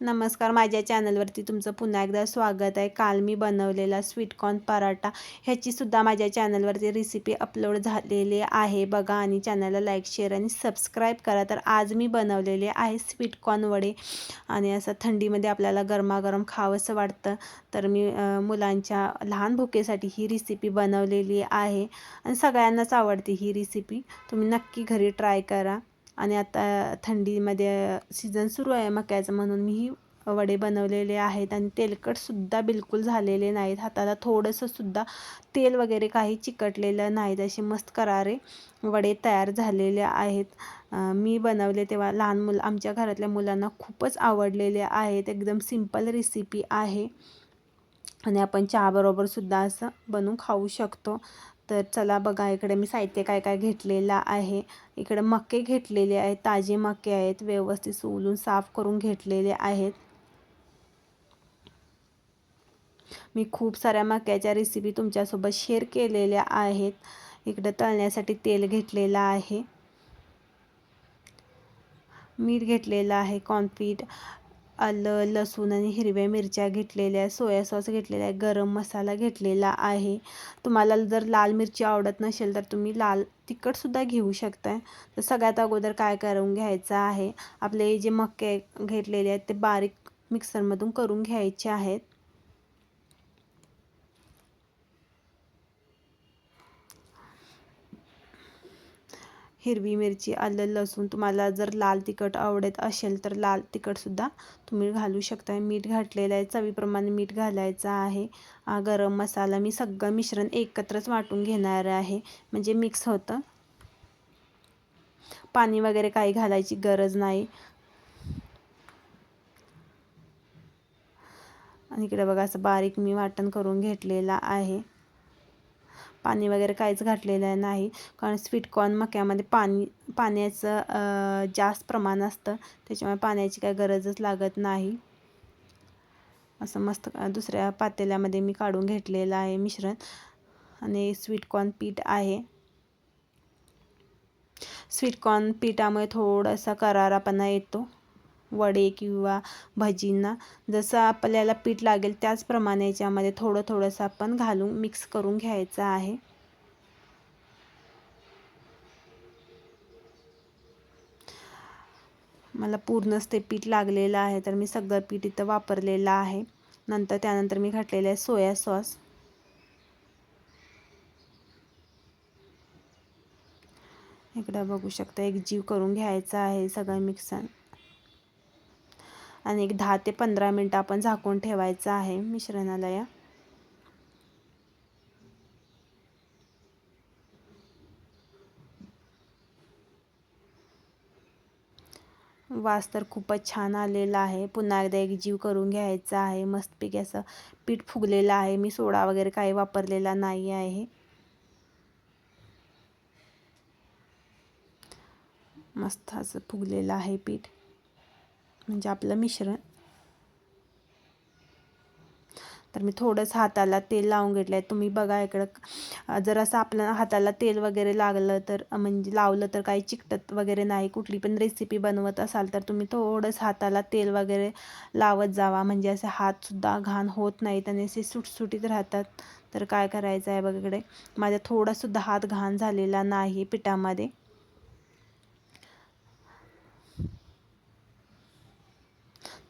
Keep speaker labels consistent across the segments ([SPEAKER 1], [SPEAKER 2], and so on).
[SPEAKER 1] नमस्कार. माझ्या चॅनलवरती तुमचं पुन्हा एकदा स्वागत आहे. काल मी बनवलेला स्वीटकॉर्न पराठा ह्याचीसुद्धा माझ्या चॅनलवरती रेसिपी अपलोड झालेली आहे. बघा आणि चॅनलला लाईक शेअर आणि सबस्क्राईब करा. तर आज मी बनवलेले आहे स्वीटकॉर्न वडे. आणि असं थंडीमध्ये आपल्याला गरमागरम खावंसं वाटतं. तर मी मुलांच्या लहान भुकेसाठी ही रेसिपी बनवलेली आहे. आणि सगळ्यांनाच आवडते ही रेसिपी तुम्ही नक्की घरी ट्राय करा. आणि आता थंडीमध्ये सीझन सुरू आहे मक्याचं म्हणून मीही वडे बनवलेले आहेत आणि तेलकटसुद्धा बिलकुल झालेले नाहीत. हाताला थोडंसंसुद्धा तेल वगैरे काही चिकटलेलं नाहीत. असे मस्त करारे वडे तयार झालेले आहेत. मी बनवले तेव्हा लहान मुलं आमच्या घरातल्या मुलांना खूपच आवडलेले आहेत. एकदम सिंपल रेसिपी आहे. आणि आपण चहाबरोबरसुद्धा असं बनवून खाऊ शकतो. तर चला बघा इकडे मी साहित्य काय काय घेतलेलं आहे. इकडे मके घेतलेले आहेत ताजे मके आहेत व्यवस्थित सोलून साफ करून घेतलेले आहेत. मी खूप साऱ्या मक्याच्या रेसिपी तुमच्यासोबत शेअर केलेल्या आहेत. इकडं तळण्यासाठी तेल घेतलेलं आहे. मीठ घेतलेलं आहे कॉर्नफ्लीट आलं लसूण आणि हिरव्या मिरच्या घेतलेल्या सोया सॉस घेतलेला आहे गरम मसाला घेतलेला आहे. तुम्हाला जर लाल मिरची आवडत नसेल तर तुम्ही लाल तिखटसुद्धा घेऊ शकताय. तर सगळ्यात अगोदर काय करून घ्यायचं आहे? आपले जे मक्के घेतलेले आहेत ते बारीक मिक्सरमधून करून घ्यायचे आहेत. हिरवी मिरची आलं लसूण. तुम्हाला जर लाल तिखट आवडत असेल तर लाल तिखटसुद्धा तुम्ही घालू शकता मीठ घातलेलं आहे चवीप्रमाणे मीठ घालायचं आहे. गरम मसाला. मी सगळं मिश्रण एकत्रच वाटून घेणार आहे. म्हणजे मिक्स होतं. पाणी वगैरे काही घालायची गरज नाही. आणि इकडे बघा असं बारीक मी वाटण करून घेतलेलं आहे. पाणी वगैरे काहीच घातलेलं नाही. कारण स्वीटकॉर्न मक्यामध्ये पाणी पाण्याचं जास्त प्रमाण असतं. त्याच्यामुळे पाण्याची काही गरजच लागत नाही. असं मस्त दुसऱ्या पातेल्यामध्ये मी काढून घेतलेलं आहे मिश्रण. आणि स्वीटकॉर्न पीठ आहे. स्वीटकॉर्न पिठामुळे थोडासा करारापणा येतो. वडे किंवा भजींना जसं आपल्याला पीठ लागेल त्याचप्रमाणे याच्यामध्ये थोडं थोडंसं आपण घालून मिक्स करून घ्यायचं आहे. मला पूर्णच ते पीठ लागलेलं आहे तर मी सगळं पीठ इथं वापरलेलं आहे. नंतर त्यानंतर मी घातलेलं आहे सोया सॉस. इकडं बघू शकता एक जीव करून घ्यायचा आहे सगळं मिक्सर आणि एक दहा ते पंधरा मिनटं आपण झाकून ठेवायचं आहे मिश्रणाला या वास तर खूपच छान आलेला आहे. पुन्हा एकदा एक जीव करून घ्यायचा आहे. मस्तपैकी असं पीठ फुगलेलं आहे. मी सोडा वगैरे काही वापरलेला नाही आहे. मस्त असं फुगलेलं आहे पीठ. म्हणजे आपलं मिश्रण. तर मी थोडंसं हाताला तेल लावून घेतलं आहे तुम्ही बघा इकडं जर असं आपल्या हाताला तेल वगैरे लागलं तर म्हणजे लावलं तर काही चिकटत वगैरे नाही. कुठली पण रेसिपी बनवत असाल तर तुम्ही थोडंसं हाताला तेल वगैरे लावत जावा. म्हणजे असे हातसुद्धा घाण होत नाहीत आणि असे सुटसुटीत राहतात. तर काय करायचं आहे बघ इकडे. माझा थोडासुद्धा हात घाण झालेला नाही पिठामध्ये.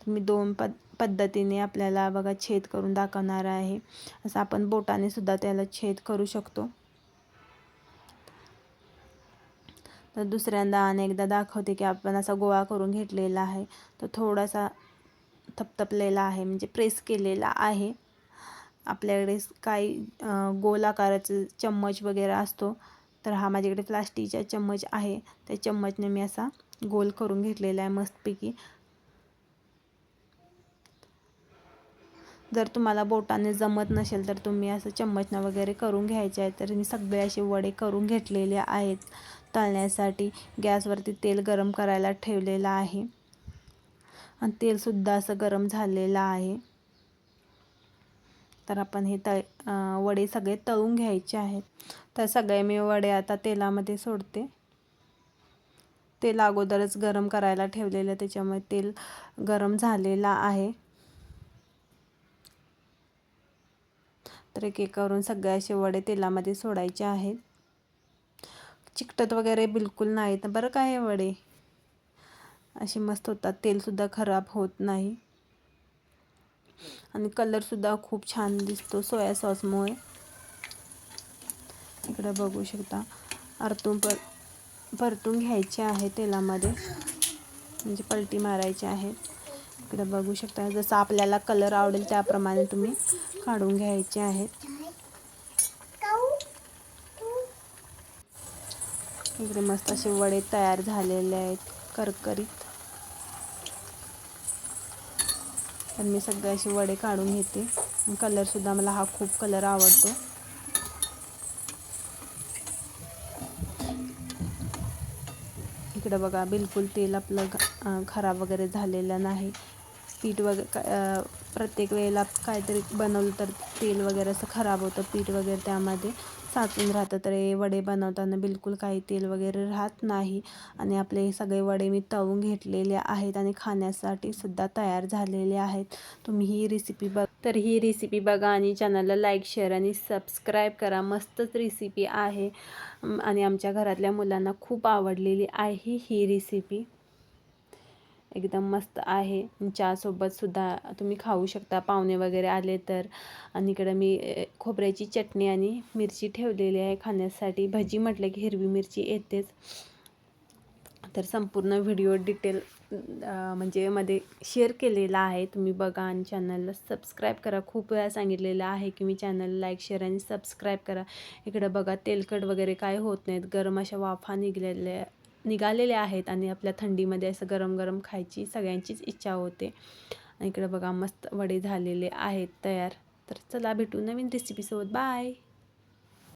[SPEAKER 1] मी दोन पद पद्धतीने आपल्याला बघा छेद करून दाखवणार आहे. असं आपण बोटाने सुद्धा त्याला छेद करू शकतो. तर दुसऱ्यांदा अनेकदा दाखवते की आपण असा गोळा करून घेतलेला आहे. तो थोडासा थपथपलेला आहे म्हणजे प्रेस केलेला आहे. आपल्याकडे काही गोल आकाराचं चम्मच वगैरे असतो तर हा माझ्याकडे प्लास्टिकचा चम्मच आहे. त्या चम्मचने मी असा गोल करून घेतलेला आहे मस्तपैकी. जर तुम्हाला बोटाने जमत नसेल तर तुम्ही असं चम्मचनं वगैरे करून घ्यायचे आहे तर मी सगळे असे वडे करून घेतलेले आहेत तळण्यासाठी. गॅसवरती तेल गरम करायला ठेवलेलं आहे. आणि तेलसुद्धा असं गरम झालेलं आहे. तर आपण हे तळ वडे सगळे तळून घ्यायचे आहेत. तर सगळे मी वडे आता तेलामध्ये सोडते. तेल अगोदरच गरम करायला ठेवलेलं त्याच्यामुळे तेल गरम झालेलं आहे. तर एक एक करून सगळे असे वडे तेलामध्ये सोडायचे आहेत चिकटत वगैरे बिलकुल नाहीत. बरं काय वडे? असे मस्त होतात. तेलसुद्धा खराब होत नाही. आणि कलरसुद्धा खूप छान दिसतो सोया सॉसमुळे. इकडं बघू शकता. आरतून पर परतून घ्यायचे आहे तेलामध्ये. म्हणजे पलटी मारायची आहे. इकडे बघू शकता. जसं आपल्याला कलर आवडेल त्याप्रमाणे तुम्ही काढून घ्यायचे आहेत. इकडे मस्त असे वडे तयार झालेले आहेत करकरीत. तर मी सगळे असे वडे काढून घेते. कलरसुद्धा मला हा खूप कलर आवडतो. इकडं बघा बिलकुल तेल आपलं खराब वगैरे झालेलं नाही. पीठ वगैरे प्रत्येक वेळेला काहीतरी बनवलं तर तेल वगैरे असं खराब होतं पीठ वगैरे त्यामध्ये साचून राहतं. तर हे वडे बनवताना बिलकुल काही तेल वगैरे राहत नाही. आणि आपले हे सगळे वडे मी तळून घेतलेले आहेत आणि खाण्यासाठी सुद्धा तयार झालेले आहेत. तुम्ही ही रेसिपी बघ तर ही रेसिपी बघा आणि चॅनलला लाईक शेअर आणि सबस्क्राईब करा. मस्तच रेसिपी आहे. आणि आमच्या घरातल्या मुलांना खूप आवडलेली आहे ही रेसिपी एकदम मस्त आहे. चहासोबतसुद्धा तुम्ही खाऊ शकता. पाहुणे वगैरे आले तर. आणि इकडं मी खोबऱ्याची चटणी आणि मिरची ठेवलेली आहे खाण्यासाठी. भजी म्हटलं की हिरवी मिरची येतेच. तर संपूर्ण व्हिडिओ डिटेल म्हणजे मध्ये शेअर केलेला आहे. तुम्ही बघा आणि चॅनलला सबस्क्राईब करा. खूप वेळा सांगितलेलं आहे की मी चॅनल लाईक शेअर आणि सबस्क्राईब करा. इकडं बघा तेलकट वगैरे काय होत नाहीत. गरम अशा वाफा निघलेल्या निघालेले आहेत आणि आपल्या थंडीमध्ये असं गरम गरम खायची सगळ्यांचीच इच्छा होते. आणि इकडे बघा मस्त वडे झालेले आहेत तयार. तर चला भेटू नवीन रेसिपीसोबत बाय